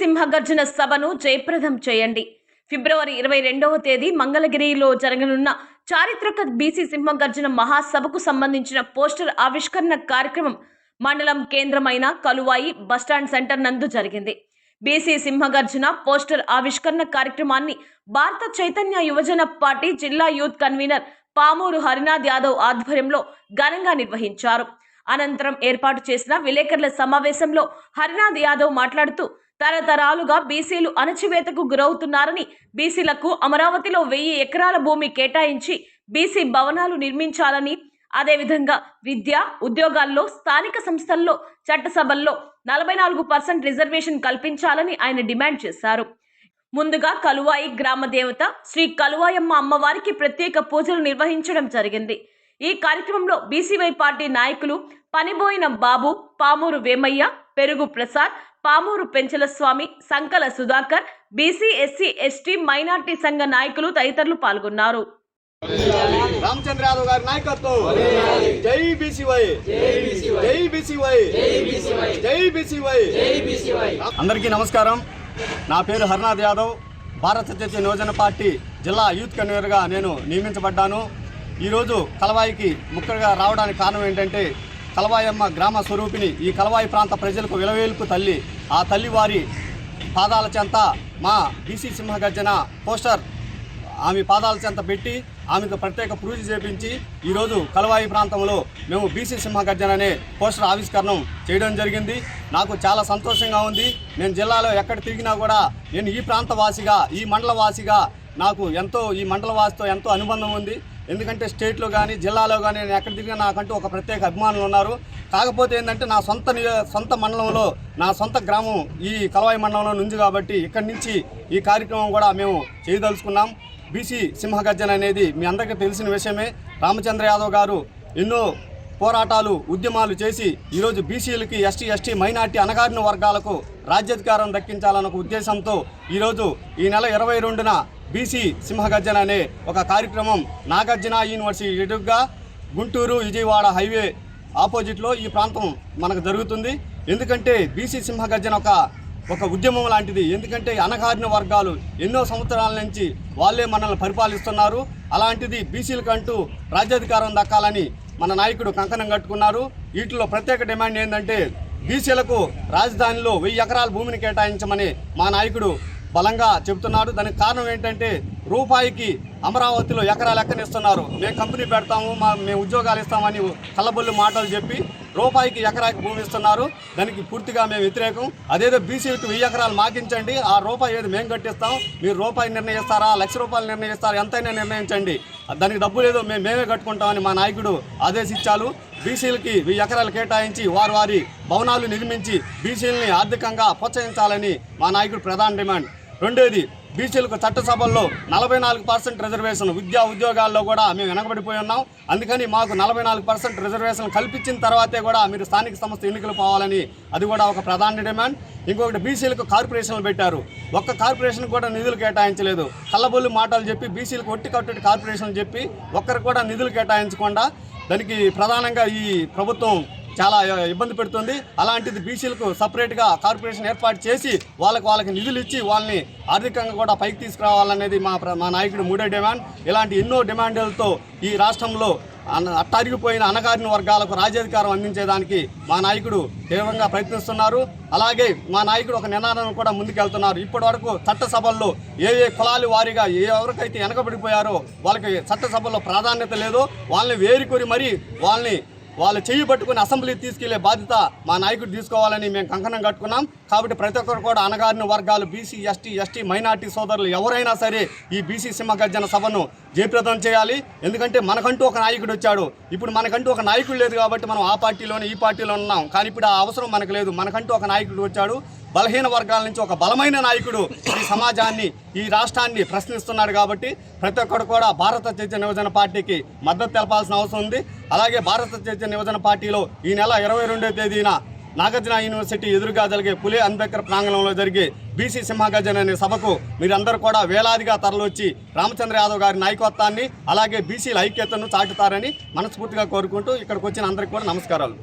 సింహగర్జన సభను జయప్రదం చేయండి. ఫిబ్రవరి ఇరవై రెండవ తేదీ మంగళగిరిలో జరగనున్న చారిత్రక బీసీ సింహగర్జన మహాసభకు సంబంధించిన పోస్టర్ ఆవిష్కరణ కార్యక్రమం మండలం కేంద్రమైన కలువాయి బస్టాండ్ సెంటర్ నందు జరిగింది. బీసీ సింహగర్జన పోస్టర్ ఆవిష్కరణ కార్యక్రమాన్ని భారత చైతన్య యువజన పార్టీ జిల్లా యూత్ కన్వీనర్ పామూరు హరినాథ్ యాదవ్ ఆధ్వర్యంలో ఘనంగా నిర్వహించారు. అనంతరం ఏర్పాటు చేసిన విలేకరుల సమావేశంలో హరినాథ్ యాదవ్ మాట్లాడుతూ తరతరాలుగా బీసీలు అణచివేతకు గురవుతున్నారని బీసీలకు అమరావతిలో వెయ్యి ఎకరాల భూమి కేటాయించి బీసీ భవనాలు నిర్మించాలని అదేవిధంగా విద్య ఉద్యోగాల్లో స్థానిక సంస్థల్లో చట్టసభల్లో నలభై నాలుగు పర్సెంట్ రిజర్వేషన్ కల్పించాలని ఆయన డిమాండ్ చేశారు. ముందుగా కలువాయి గ్రామ దేవత శ్రీ కలువాయమ్మ అమ్మవారికి ప్రత్యేక పూజలు నిర్వహించడం జరిగింది. ఈ కార్యక్రమంలో బీసీవై పార్టీ నాయకులు పనిబోయిన Babu Pamuru Vemayya Perugu Prasad Pamuru Penchala Swamy Sankala Sudhakar BC SC ST minority సంఘ నాయకులు తదితరులు పాల్గొన్నారు. రామచంద్ర యాదవ్ గారి నాయకత్వం. జై బీసీవై. జై బీసీవై. జై బీసీవై. అందరికీ నమస్కారం. నా పేరు హర్నాథ్ యాదవ్. భారత జాతీయ యువజన పార్టీ జిల్లా యూత్ కన్వీనర్గా నేను నియమించబడ్డాను. ఈరోజు కలవాయికి ముక్కలుగా రావడానికి కారణం ఏంటంటే కలవాయమ్మ గ్రామ స్వరూపిణి ఈ కలవాయి ప్రాంత ప్రజలకు విలవేల్పు తల్లి. ఆ తల్లి వారి పాదాల చెంత మా బీసీ సింహగర్జన పోస్టర్ ఆమె పాదాల చెంత పెట్టి ఆమెకు ప్రత్యేక పూజ చేపించి ఈరోజు కలవాయి ప్రాంతంలో మేము బీసీ సింహగర్జన అనే పోస్టర్ ఆవిష్కరణం చేయడం జరిగింది. నాకు చాలా సంతోషంగా ఉంది. నేను జిల్లాలో ఎక్కడ తిరిగినా కూడా నేను ఈ ప్రాంత వాసిగా ఈ మండల వాసిగా నాకు ఎంతో ఈ మండల వాసితో ఎంతో అనుబంధం ఉంది. ఎందుకంటే స్టేట్లో కానీ జిల్లాలో కానీ నేను ఎక్కడ తిరిగినా నాకంటూ ఒక ప్రత్యేక అభిమానులు ఉన్నారు. కాకపోతే ఏంటంటే నా సొంత సొంత మండలంలో నా సొంత గ్రామం ఈ కలవాయి మండలంలో నుంచి కాబట్టి ఇక్కడి నుంచి ఈ కార్యక్రమం కూడా మేము చేయదలుచుకున్నాం. బీసీ సింహగర్జన అనేది మీ అందరికీ తెలిసిన విషయమే. రామచంద్ర యాదవ్ గారు ఎన్నో పోరాటాలు ఉద్యమాలు చేసి ఈరోజు బీసీలకి ఎస్టీ ఎస్టీ మైనార్టీ అణగారిన వర్గాలకు రాజ్యాధికారం దక్కించాలన్న ఒక ఉద్దేశంతో ఈరోజు ఈ నెల ఇరవై రెండున బీసీ సింహగర్జన అనే ఒక కార్యక్రమం నాగార్జున యూనివర్సిటీ ఎదురుగా గుంటూరు విజయవాడ హైవే ఆపోజిట్లో ఈ ప్రాంతం మనకు జరుగుతుంది. ఎందుకంటే బీసీ సింహగర్జన ఒక ఒక ఉద్యమం లాంటిది. ఎందుకంటే అనగారిన వర్గాలు ఎన్నో సంవత్సరాల నుంచి వాళ్ళే మనల్ని పరిపాలిస్తున్నారు. అలాంటిది బీసీలకంటూ రాజ్యాధికారం దక్కాలని మన నాయకుడు కంకణం కట్టుకున్నారు. వీటిలో ప్రత్యేక డిమాండ్ ఏంటంటే బీసీలకు రాజధానిలో వెయ్యి ఎకరాల భూమిని కేటాయించమని మా నాయకుడు బలంగా చెబుతున్నాడు. దానికి కారణం ఏంటంటే రూపాయికి అమరావతిలో ఎకరాలు ఎక్కనిస్తున్నారు మేము కంపెనీ పెడతాము మా మేము ఉద్యోగాలు ఇస్తామని కళ్ళబొల్లి మాటలు చెప్పి రూపాయికి ఎకరాకి భూమి ఇస్తున్నారు. దానికి పూర్తిగా మేము వ్యతిరేకం. అదేదో బీసీకి వెయ్యి ఎకరాలు మాకించండి ఆ రూపాయి ఏది మేము కట్టిస్తాం. మీరు రూపాయి నిర్ణయిస్తారా లక్ష రూపాయలు నిర్ణయిస్తారా ఎంతైనా నిర్ణయించండి. దానికి డబ్బు లేదో మేము మేమే కట్టుకుంటామని మా నాయకుడు ఆదేశించాలు బీసీలకి వెయ్యి ఎకరాలు కేటాయించి వారి వారి భవనాలు నిర్మించి బీసీలని ఆర్థికంగా ప్రోత్సహించాలని మా నాయకుడు ప్రధాన డిమాండ్. రెండోది బీసీలకు చట్టసభల్లో నలభై నాలుగు పర్సెంట్ రిజర్వేషన్ విద్యా ఉద్యోగాల్లో కూడా మేము వెనకబడిపోయి ఉన్నాం. అందుకని మాకు నలభై నాలుగు పర్సెంట్ రిజర్వేషన్ కల్పించిన తర్వాతే కూడా మీరు స్థానిక సంస్థ ఎన్నికలు పోవాలని అది కూడా ఒక ప్రధాన డిమాండ్. ఇంకొకటి బీసీలకు కార్పొరేషన్లు పెట్టారు. ఒక్క కార్పొరేషన్ కూడా నిధులు కేటాయించలేదు. కళ్ళబొల్లి మాటలు చెప్పి బీసీలకు ఒట్టి కట్టుటి కార్పొరేషన్ చెప్పి ఒక్కరు కూడా నిధులు కేటాయించకుండా దానికి ప్రధానంగా ఈ ప్రభుత్వం చాలా ఇబ్బంది పెడుతుంది. అలాంటిది బీసీలకు సపరేట్గా కార్పొరేషన్ ఏర్పాటు చేసి వాళ్ళకి వాళ్ళకి నిధులు ఇచ్చి వాళ్ళని ఆర్థికంగా కూడా పైకి తీసుకురావాలనేది మా ప్ర- మా నాయకుడు మూడో డిమాండ్. ఇలాంటి ఎన్నో డిమాండ్లతో ఈ రాష్ట్రంలో అన అట్టారిగిపోయిన అనగారిన వర్గాలకు రాజ్యాధికారం అందించేదానికి మా నాయకుడు తీవ్రంగా ప్రయత్నిస్తున్నారు. అలాగే మా నాయకుడు ఒక నినాదం కూడా ముందుకెళ్తున్నారు. ఇప్పటి వరకు చట్టసభల్లో ఏ ఏ కులాలు వారిగా ఏ ఎవరికైతే వెనకబడిపోయారో వాళ్ళకి చట్టసభల్లో ప్రాధాన్యత లేదో. వాళ్ళని వేరుకొని మరీ వాళ్ళని వాళ్ళు చెయ్యి పట్టుకుని అసెంబ్లీ తీసుకెళ్ళే బాధ్యత మా నాయకుడు తీసుకోవాలని మేము కంకణం కట్టుకున్నాం. కాబట్టి ప్రతి ఒక్కరు కూడా అనగారిన వర్గాలు బీసీ ఎస్టీ ఎస్టీ మైనార్టీ సోదరులు ఎవరైనా సరే ఈ బీసీ సింహగర్జన సభను జయప్రదం చేయాలి. ఎందుకంటే మనకంటూ ఒక నాయకుడు వచ్చాడు. ఇప్పుడు మనకంటూ ఒక నాయకుడు లేదు కాబట్టి మనం ఆ పార్టీలోనే ఈ పార్టీలో ఉన్నాం. కానీ ఇప్పుడు ఆ అవసరం మనకు లేదు. మనకంటూ ఒక నాయకుడు వచ్చాడు. బలహీన వర్గాల నుంచి ఒక బలమైన నాయకుడు ఈ సమాజాన్ని ఈ రాష్ట్రాన్ని ప్రశ్నిస్తున్నాడు కాబట్టి ప్రతి ఒక్కరు కూడా భారత చైతన్య యువజన పార్టీకి మద్దతు తెలపాల్సిన అవసరం ఉంది. అలాగే భారత చైతన్య యువజన పార్టీలో ఈ నెల ఇరవై రెండో తేదీన నాగార్జున యూనివర్సిటీ ఎదురుగా జరిగే పులే అంబేద్కర్ ప్రాంగణంలో జరిగే బీసీ సింహగజన్ అనే సభకు మీరందరూ కూడా వేలాదిగా తరలొచ్చి రామచంద్ర యాదవ్ గారి నాయకత్వాన్ని అలాగే బీసీల ఐక్యతను చాటుతారని మనస్ఫూర్తిగా కోరుకుంటూ ఇక్కడికి వచ్చిన అందరికీ కూడా నమస్కారాలు.